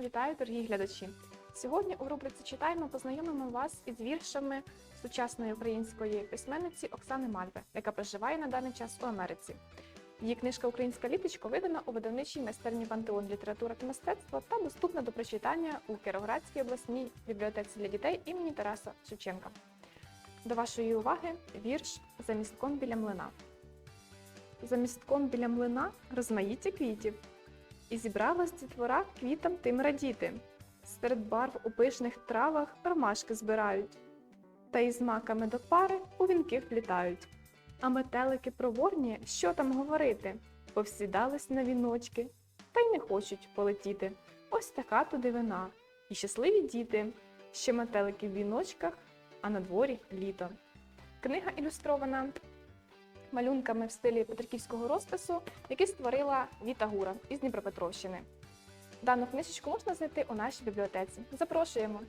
Вітаю, дорогі глядачі! Сьогодні у рубриці Читаємо познайомимо вас із віршами сучасної української письменниці Оксани Мальви, яка проживає на даний час у Америці. Її книжка Українська літочко видана у видавничій майстерні Пантеон література та мистецтво та доступна до прочитання у Кіровоградській обласній бібліотеці для дітей імені Тараса Шевченка. До вашої уваги вірш за містком біля млина. За містком біля млина розмаїття квітів, і зібралась дітвора квітам тим радіти. Серед барв у пишних травах ромашки збирають, та із маками до пари у вінки вплітають. А метелики проворні, що там говорити, повсідались на віночки, та й не хочуть полетіти. Ось така то дивина. І щасливі діти, ще метелики в віночках, а на дворі літо. Книга ілюстрована малюнками в стилі петриківського розпису, який створила Віта Гура із Дніпропетровщини. Дану книжечку можна знайти у нашій бібліотеці. Запрошуємо!